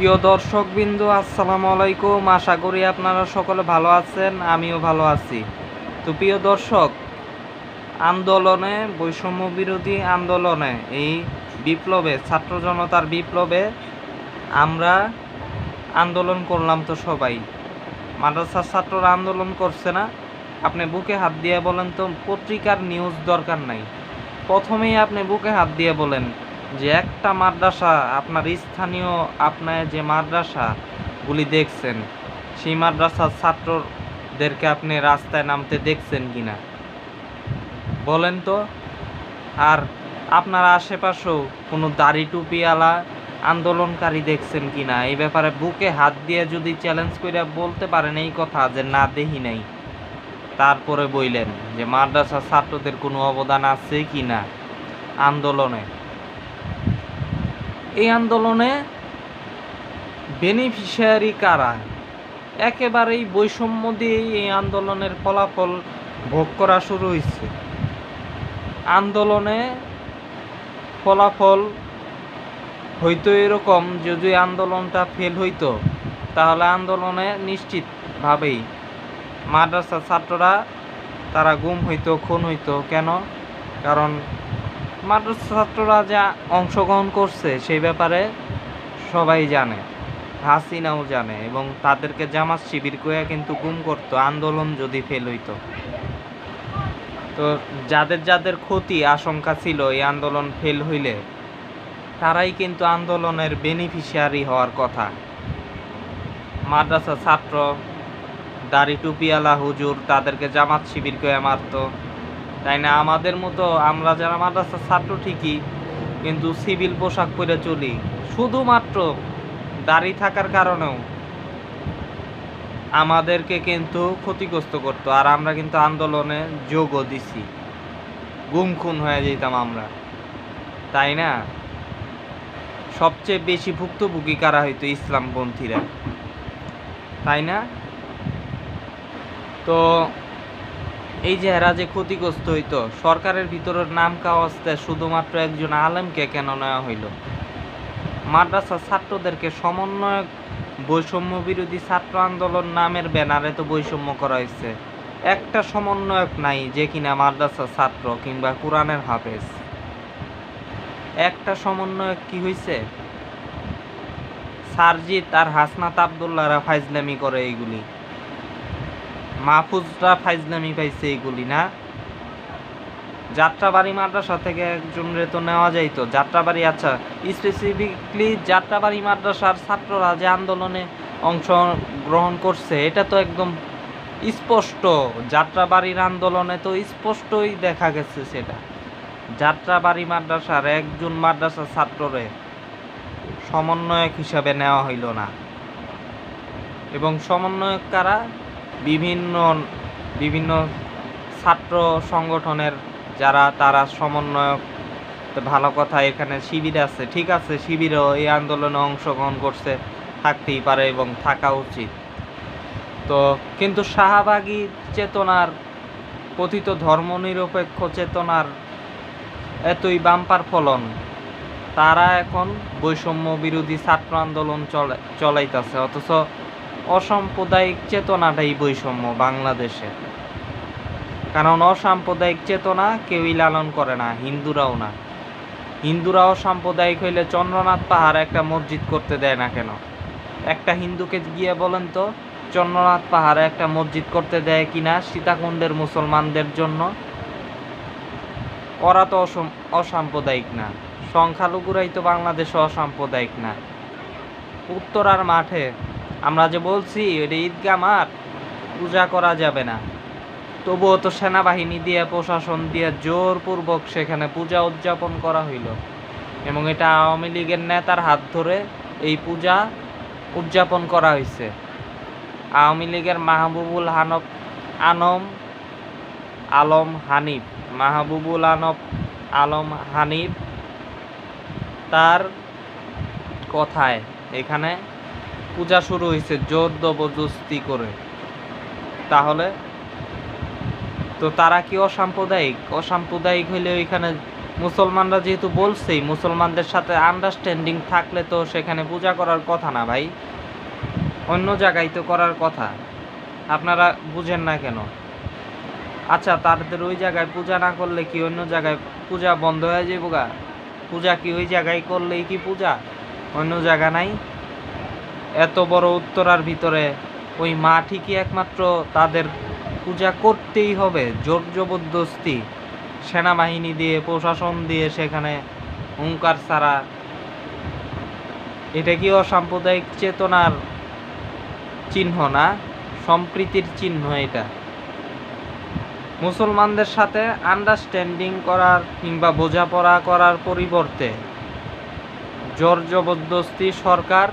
প্রিয় দর্শক বিন্দু আসসালামু আলাইকুম। আশা করি আপনারা সকলে ভালো আছেন, আমিও ভালো আছি। তো প্রিয় দর্শক, আন্দোলনে, বৈষম্য বিরোধী আন্দোলনে, এই বিপ্লবে, ছাত্র জনতার বিপ্লবে আমরা আন্দোলন করলাম তো সবাই। মাদ্রাসার ছাত্ররা আন্দোলন করছে না। আপনি বুকে হাত দিয়ে বলেন তো, পত্রিকার নিউজ দরকার নাই। প্রথমেই আপনি বুকে হাত দিয়ে বলেন যে একটা মাদ্রাসা আপনার স্থানীয় আপনার যে মাদ্রাসাগুলি দেখছেন, সেই মাদ্রাসার ছাত্রদেরকে আপনি রাস্তায় নামতে দেখছেন কি না বলেন তো। আর আপনার আশেপাশেও কোনো দাড়ি টুপিওয়ালা আন্দোলনকারী দেখছেন কি না এই ব্যাপারে বুকে হাত দিয়ে যদি চ্যালেঞ্জ করে বলতে পারেন এই কথা যে, না, দেখি নাই। তারপরে বইলেন যে মাদ্রাসা ছাত্রদের কোনো অবদান আছে কি না আন্দোলনে? এই আন্দোলনে বেনিফিশিয়ারি কারা? একেবারেই বৈষম্য দিয়ে এই আন্দোলনের ফলাফল ভোগ করা শুরু হয়েছে। আন্দোলনে ফলাফল হয়তো এরকম যদি আন্দোলনটা ফেল হইতো, তাহলে আন্দোলনে নিশ্চিতভাবেই মাদ্রাসা ছাত্ররা তারা গুম হইতো, খুন হইতো। কেন? কারণ মাদ্রাসা ছাত্ররা যা অংশগ্রহণ করছে সেই ব্যাপারে সবাই জানে, হাসিনাও জানে এবং তাদেরকে জামাত শিবির করে কিন্তু গুম করতো, আন্দোলন যদি ফেল হইতো। তো যাদের যাদের ক্ষতি, আশঙ্কা ছিল এই আন্দোলন ফেল হইলে, তারাই কিন্তু আন্দোলনের বেনিফিশিয়ারি হওয়ার কথা। মাদ্রাসা ছাত্র, দাড়ি টুপিওয়ালা হুজুর, তাদেরকে জামাত শিবির করে মারতো। তাই না? আমাদের মতো আমরা যারা মাদ্রাসার ছাত্র ঠিকই, কিন্তু সিভিল পোশাক পরে চলি। শুধুমাত্র দাড়ি থাকার কারণেও আমাদেরকে কিন্তু ক্ষতিগ্রস্ত করতো, আর আমরা কিন্তু আন্দোলনে যোগও দিছি। গুম খুন হয়ে যেতাম আমরা। তাই না? সবচেয়ে বেশি ভুক্তভোগী কারা হইতো ইসলামপন্থীরা? তাই না? তো এই যে এরা যে ক্ষতিগ্রস্ত হইতো, সরকারের ভিতরের নাম কাওয়াজতে শুধুমাত্র একজন আলেমকে কেন নেওয়া হইল? মাদ্রাসা ছাত্রদেরকে সমন্বয়ক বৈষম্য বিরোধী ছাত্র আন্দোলন নামের ব্যানারে তো বৈষম্য করা হয়েছে একটা সমন্বয়ক নাই যে কিনা মাদ্রাসা ছাত্র কিংবা কোরআনের হাফেজ। একটা সমন্বয়ক কি হয়েছে সারজিৎ আর হাসনাত আবদুল্লাহরা ফাইজলামি করে এইগুলি। মাহফুজরা ফাইজলামি পাইছে এইগুলি, না? যাত্রাবাড়ি মাদ্রাসা থেকে একজনরে তো নেওয়া যাইতো। যাত্রাবাড়ি আচ্ছা স্পেসিফিকলি যাত্রাবাড়ি মাদ্রাসার ছাত্ররা যে আন্দোলনে অংশ গ্রহণ করছে, এটা তো একদম স্পষ্ট। যাত্রাবাড়ির আন্দোলনে তো স্পষ্টই দেখা গেছে সেটা। যাত্রাবাড়ি মাদ্রাসার একজন মাদ্রাসার ছাত্ররে সমন্বয়ক হিসাবে নেওয়া হইল না। এবং সমন্বয়ক কারা? বিভিন্ন বিভিন্ন ছাত্র সংগঠনের যারা, তারা সমন্বয়ক ভালো কথা, এখানে শিবির আছে, ঠিক আছে, শিবিরও এই আন্দোলনে অংশগ্রহণ করছে, থাকতেই পারে এবং থাকা উচিত। তো কিন্তু শাহবাগী চেতনার, কথিত ধর্মনিরপেক্ষ চেতনার এতই বাম্পার ফলন, তারা এখন বৈষম্য বিরোধী ছাত্র আন্দোলন চলে, চলাইতেছে, অথচ অসাম্প্রদায়িক চেতনাটাই বৈষম্য বাংলাদেশে কারণ অসাম্প্রদায়িক চেতনা কেউই লালন করে না, হিন্দুরাও না। হিন্দুরাও সাম্প্রদায়িক হইলে চন্দ্রনাথ পাহাড় একটা মসজিদ করতে দেয় না কেন? একটা হিন্দুকে গিয়ে বলেন তো, চন্দ্রনাথ পাহাড়ে একটা মসজিদ করতে দেয় কিনা সীতাকুণ্ডের মুসলমানদের জন্য? ওরা তো অসম- অসাম্প্রদায়িক না। সংখ্যালঘুরাই তো বাংলাদেশে অসাম্প্রদায়িক না। উত্তরার মাঠে আমরা যে বলছি, এটা ঈদগাহ মাঠ, পূজা করা যাবে না। তবুও তো সেনাবাহিনী দিয়ে, প্রশাসন দিয়ে জোরপূর্বক সেখানে পূজা উদযাপন করা হইল। এবং এটা আওয়ামী লীগের নেতার হাত ধরে এই পূজা উদযাপন করা হয়েছে আওয়ামী লীগের মাহবুবুল হানব আনম আলম হানিফ, মাহবুবুল আনব আলম হানিফ তার কথায় এখানে পূজা শুরু হয়েছে জোর জবরদস্তি করে। তাহলে? তো তারা কি অসাম্প্রদায়িক? অসাম্প্রদায়িক হইলে ওইখানে মুসলমানরা যেহেতু বলছেই, মুসলমানদের সাথে আন্ডারস্ট্যান্ডিং থাকলে তো সেখানে পূজা করার কথা না ভাই। অন্য জায়গায় তো করার কথা। আপনারা বুঝেন না কেন? আচ্ছা তাদের ওই জায়গায় পূজা না করলে কি অন্য জায়গায় পূজা বন্ধ হয়ে যাব গা পূজা কি ওই জায়গায় করলেই কি পূজা? অন্য জায়গা নাই? এত বড় উত্তরার ভিতরে ওই মা ঠিকই একমাত্র তাদের পূজা করতেই হবে, জোর জবরদস্তি। সেনাবাহিনী দিয়ে, প্রশাসন দিয়ে সেখানে হুঙ্কার ছাড়া। এটা কি অসাম্প্রদায়িক চেতনার চিহ্ন না? সম্প্রীতির চিহ্ন এটা। মুসলমানদের সাথে আন্ডারস্ট্যান্ডিং করার কিংবা বোঝাপড়া করার পরিবর্তে জোর জবরদস্তি সরকার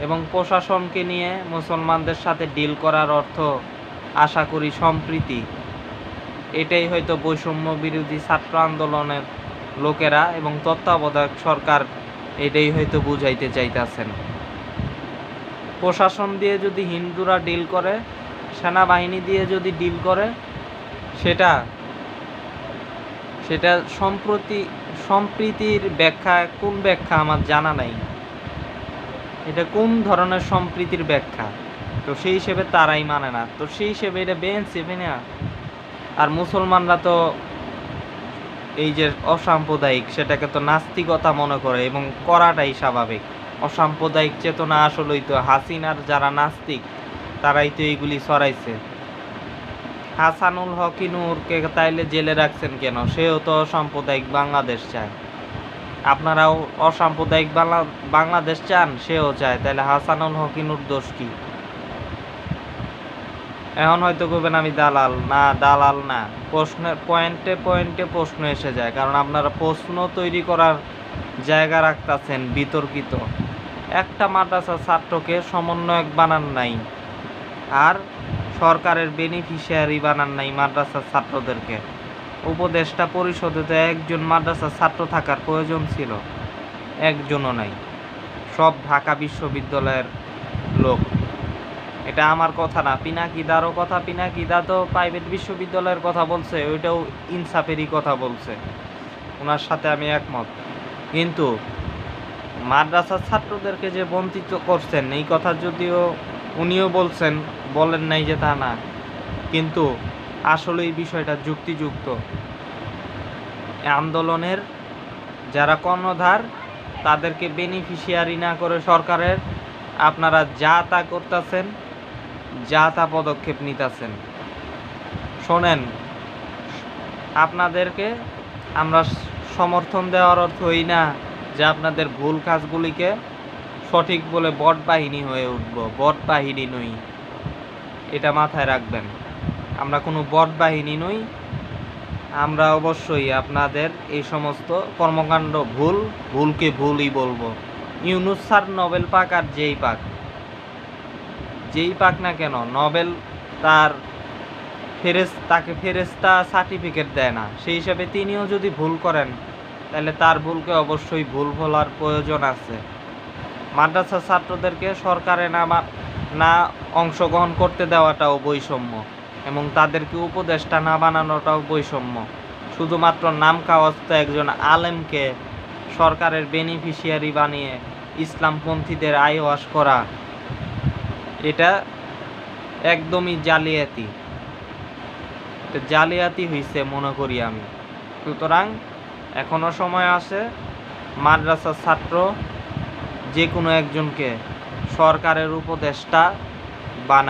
এবং প্রশাসনকে নিয়ে মুসলমানদের সাথে ডিল করার অর্থ আশা করি সম্প্রীতি। এটাই হয়তো বৈষম্য বিরোধী ছাত্র আন্দোলনের লোকেরা এবং তত্ত্বাবধায়ক সরকার এটাই হয়তো বুঝাইতে চাইতেছেন। প্রশাসন দিয়ে যদি হিন্দুরা ডিল করে, সেনাবাহিনী দিয়ে যদি ডিল করে, সেটা সেটা সম্প্রতি, সম্প্রীতির ব্যাখ্যা, কোন ব্যাখ্যা আমার জানা নাই। এটা কোন ধরনের সম্প্রীতির ব্যাখ্যা? তো সেই হিসেবে তারাই মানে না। তো সেই হিসেবে এটা বেএনসিপি না? আর মুসলমানরা তো এই যে অসাম্প্রদায়িক, সেটাকে তো নাস্তিকতা মনে করে এবং করাটাই স্বাভাবিক। অসাম্প্রদায়িক চেতনা আসলেই তো হাসিনার যারা নাস্তিক, তারাই তো এইগুলি ছড়াইছে। হাসানুল হকিনুরকে তাইলে জেলে রাখছেন কেন? সেও তো অসাম্প্রদায়িক বাংলাদেশ চায়। আপনারাও অসাম্প্রদায়িক বাংলা, বাংলাদেশ চান, সেও চায়। তাহলে হাসানুল হকিনুর দোষ কি? এখন হয়তো করবেন আমি দালাল। না দালাল না। প্রশ্নের পয়েন্টে পয়েন্টে প্রশ্ন এসে যায়। কারণ আপনারা প্রশ্ন তৈরি করার জায়গা রাখতেছেন, বিতর্কিত। একটা মাদ্রাসা ছাত্রকে সমন্বয়ক বানান নাই, আর সরকারের বেনিফিশিয়ারি বানান নাই মাদ্রাসার ছাত্রদেরকে। উপদেষ্টা পরিষদে তো একজন মাদ্রাসার ছাত্র থাকার প্রয়োজন ছিল, একজনও নাই। সব ঢাকা বিশ্ববিদ্যালয়ের লোক। এটা আমার কথা না পিনাকিদারও কথা পিনাকিদা তো প্রাইভেট বিশ্ববিদ্যালয়ের কথা বলছে, ওইটাও ইনসাফেরই কথা বলছে। ওনার সাথে আমি একমত। কিন্তু মাদ্রাসার ছাত্রদেরকে যে বঞ্চিত করছেন, এই কথা যদিও উনিও বলছেন, বলেন নাই যে তা না। কিন্তু আসলে এই বিষয়টা যুক্তিযুক্ত। আন্দোলনের যারা কর্ণধার, তাদেরকে বেনিফিশিয়ারি না করে সরকারের আপনারা যা তা করতেছেন, যা তা পদক্ষেপ নিতেছেন। শোনেন, আপনাদেরকে আমরা সমর্থন দেওয়ার অর্থ এই না যে আপনাদের ভুল কাজগুলিকে সঠিক বলে বট বাহিনী হয়ে উঠব বট বাহিনী নই। এটা মাথায় রাখবেন। আমরা কোনো বট বাহিনী নই। আমরা অবশ্যই আপনাদের এই সমস্ত কর্মকাণ্ড ভুল, ভুলকে ভুলই বলব। ইউনুস স্যার নোবেল পাক আর যেই পাক যেই পাক না কেন, নোবেল তার ফেরেস, তাকে ফেরেস্তা সার্টিফিকেট দেয় না। সেই হিসাবে তিনিও যদি ভুল করেন, তাহলে তার ভুলকে অবশ্যই ভুল বলার প্রয়োজন আছে। মাদ্রাসা ছাত্রদেরকে সরকারে না না অংশগ্রহণ করতে দেওয়াটাও বৈষম্য। এবং তাদেরকে উপদেষ্টা না বানানোটাও বৈষম্য। শুধুমাত্র নাম কাওয়াজতে একজন আলেমকে সরকারের বেনিফিশিয়ারি বানিয়ে ইসলামপন্থীদের আইওয়াস করা। এটা একদমই জালিয়াতি। জালিয়াতি হইছে মনে করি আমি। সুতরাং এখনও সময় আছে মাদ্রাসার ছাত্র যে কোনো একজনকে সরকারের উপদেষ্টা বানায়।